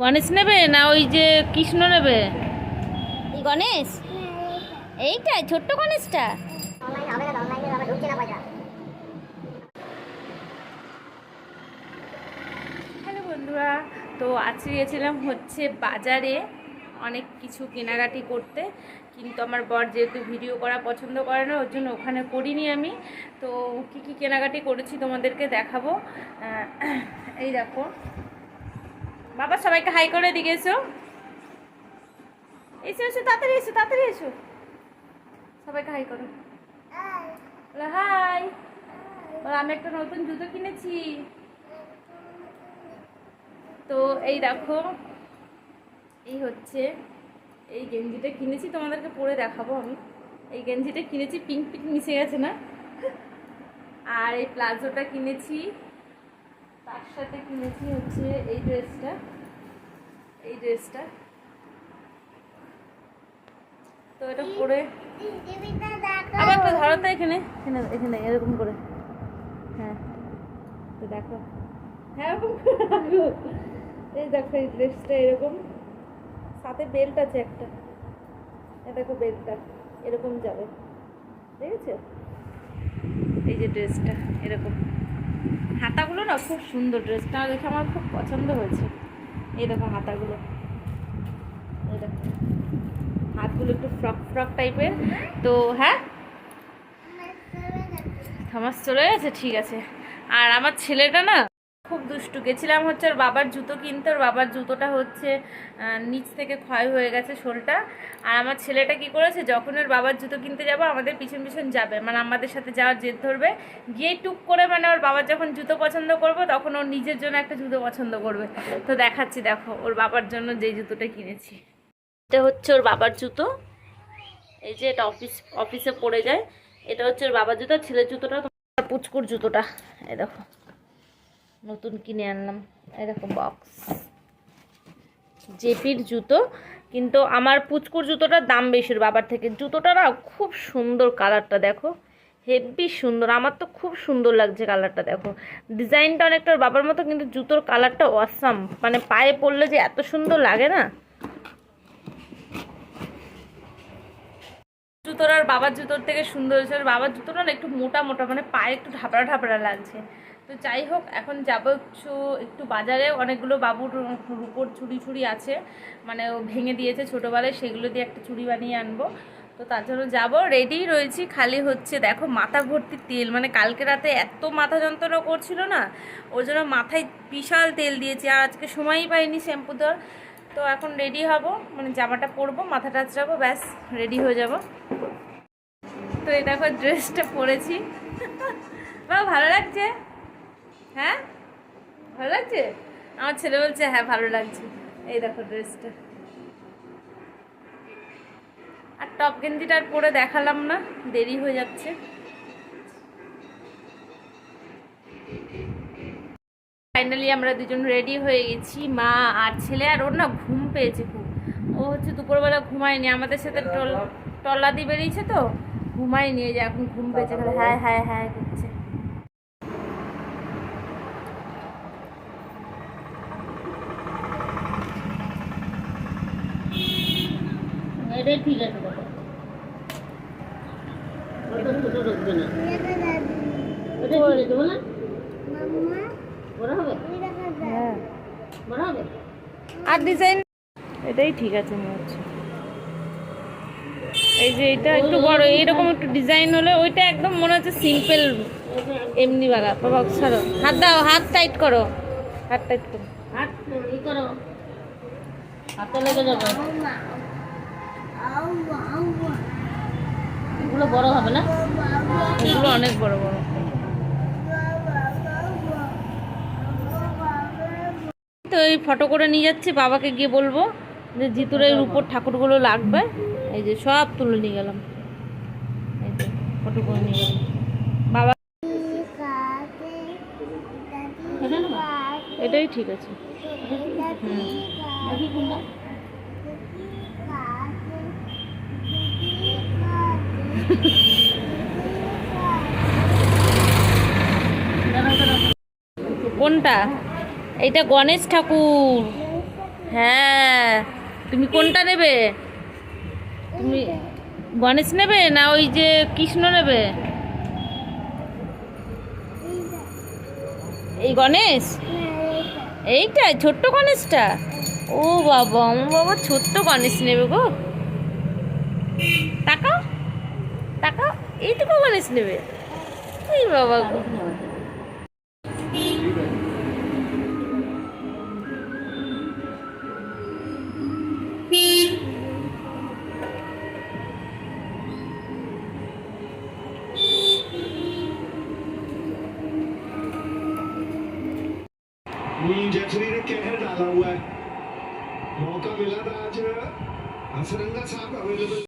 গণেশ নেবে না ওই যে কৃষ্ণ নেবে? এই গণেশ? এইটাই ছোট্ট গণেশটা? হ্যালো বন্ধুরা তো আজকে গেছিলাম হচ্ছে বাজারে অনেক কিছু কেনাকাটি করতে কিন্তু আমার বর যেহেতু ভিডিও করা পছন্দ করে না ওর জন্য ওখানে করিনি আমি। তো কি কি কেনাকাটি করেছি তোমাদেরকে দেখাবো। এই দেখো। বাবা, সবাইকে হাই করে দিকে এসো। এসো এসো, তাড়াতাড়ি এসো তাড়াতাড়ি এসো। সবাইকে হাই করো। হাই। আমি একটা নতুন জুতো কিনেছি। তো এই দেখো, এই হচ্ছে এই গেঞ্জিটা কিনেছি, তোমাদেরকে পরে দেখাবো আমি। এই গেঞ্জিটা কিনেছি, পিঙ্ক পিঙ্ক মিশে গেছে না? আর এই প্লাজোটা কিনেছি তার সাথে কিনেছি হচ্ছে এই ড্রেসটা। এই ড্রেসটা। তো এটা পরে আবার তো ধরো তো এখানে। এখানে এখানে, এরকম করে। হ্যাঁ। তো দেখো। হ্যাঁ। এই দেখো এই ড্রেসটা এরকম। সাথে বেল্ট আছে একটা। এই দেখো বেল্টটা এরকম যাবে। ঠিক আছে এই যে ড্রেসটা, এরকম। হাতাগুলো না খুব সুন্দর ড্রেসটা দেখে আমার খুব পছন্দ হয়েছে। এই দেখো হাতাগুলো। এই দেখো। হাতগুলো একটু ফ্রক ফ্রক টাইপের। তো হ্যাঁ? থমাস চলে গেছে ঠিক আছে। আর আমার ছেলেটা না দুষ্টু। গেছিলাম হচ্ছে ওর বাবার জুতো কিনতে, ওর বাবার জুতোটা হচ্ছে নিচ থেকে ক্ষয় হয়ে গেছে শোলটা। আর আমার ছেলেটা কি করেছে, যখন ওর বাবার জুতো কিনতে যাব, আমাদের পিছন পিছন যাবে মানে আমাদের সাথে যাওয়ার জেদ ধরবে। গিয়ে টুক করে মানে ওর বাবার যখন জুতো পছন্দ করব, তখন ওর নিজের জন্য একটা জুতো পছন্দ করবে। তো দেখাচ্ছি, দেখো, ওর বাবার জন্য যে জুতোটা কিনেছি। এটা হচ্ছে ওর বাবার জুতো। এই যে এটা অফিস, অফিসে পড়ে যায়। এটা হচ্ছে ওর বাবার জুতো, ছেলের জুতোটা পুচকুর জুতোটা। এই দেখো। নতুন কিনে আনলাম। এরকম বক্স জেপির জুতো, কিন্তু আমার পুচকুর জুতোটার দাম বেশি বাবার থেকে জুতোটা না খুব সুন্দর কালারটা দেখো। হেভি সুন্দর, আমার তো খুব সুন্দর লাগছে কালারটা দেখো। ডিজাইনটা অনেকটা বাবার মতো, কিন্তু জুতোর কালারটা অসাম মানে পায়ে পড়লে যে এত সুন্দর লাগে না? জুতোর আর বাবার জুতোর থেকে সুন্দর হয়েছে। বাবার জুতোটা না একটু মোটা মোটা মানে পায়ে একটু ঢাপড়া ঢাপড়া লাগছে। তো যাই হোক, এখন যাব একটু একটু বাজারে। অনেকগুলো বাবুর রুপোর চুড়ি ছুড়ি আছে। মানে ও ভেঙে দিয়েছে ছোটোবেলায়, সেগুলো দিয়ে একটা চুড়ি বানিয়ে আনব। তো তার জন্য যাব। রেডি রয়েছি, খালি হচ্ছে দেখো মাথা ভর্তি তেল। মানে কালকে রাতে এত মাথা যন্ত্রণা করছিল না, ওর জন্য মাথায় বিশাল তেল দিয়েছি। আর আজকে সময়ই পাইনি শ্যাম্পু দেওয়ার। তো এখন রেডি হব মানে জামাটা পরবো, মাথাটা আঁচড়াবো, ব্যাস রেডি হয়ে যাব। তো এই দেখো ড্রেসটা পরেছি। বাবা ভালো লাগছে? হ্যাঁ? ভালো লাগছে? আমার ছেলে বলছে হ্যাঁ ভালো লাগছে। এই দেখো ড্রেসটা আর টপ গেঞ্জিটা আর পরে দেখালাম না, দেরি হয়ে যাচ্ছে। ফাইনালি আমরা দুজন রেডি হয়ে গেছি মা আর ছেলে আর ওর না ঘুম পেয়েছে খুব ও হচ্ছে দুপুরবেলা ঘুমায়নি আমাদের সাথে টল টল্লা দিয়ে বেরিয়েছে তো ঘুমায়নি এই যে এখন ঘুম পেয়েছে হ্যাঁ হ্যাঁ হ্যাঁ করছে এটাই ঠিক আছে দেখো ওটা ছোট ঢুকবে না ওটা ঠিক আছে বলে হ্যাঁ। আর ডিজাইন এটাই ঠিক আছে মনে হচ্ছে। এই যে এটা একটু বড় এইরকম একটু ডিজাইন হলে ওইটা একদম মনে হচ্ছে সিম্পল এমনি বালা। বাবা ছাড়ো। হাত দাও হাত টাইট করো। হাত টাইট করো। হাত ই করো। হাতে লেগে যাবে। এগুলো বড় হবে না? এগুলো অনেক বড় বড়। এই ফটো করে নিয়ে যাচ্ছি বাবাকে গিয়ে বলব যে জিতুরের উপর ঠাকুরগুলো লাগবে। এই যে সব তুলে নিয়ে গেলাম। এই যে ফটো করে নিয়ে গেলাম। বাবা এটাই ঠিক আছে। কোনটা? এইটা গণেশ ঠাকুর। হ্যাঁ। তুমি কোনটা নেবে? তুমি গণেশ নেবে না ওই যে কৃষ্ণ নেবে? এই গণেশ? এইটাই, ছোট্ট গণেশটা? ও বাবা আমার বাবা, ছোট্ট গণেশ নেবে গো। টাকা টাকা এইটুকু গণেশ নেবে। এই বাবা গো जेसरी ने कहर डाला हुआ है। मौका मिला था आज हसरंगा साहब अवेलेबल।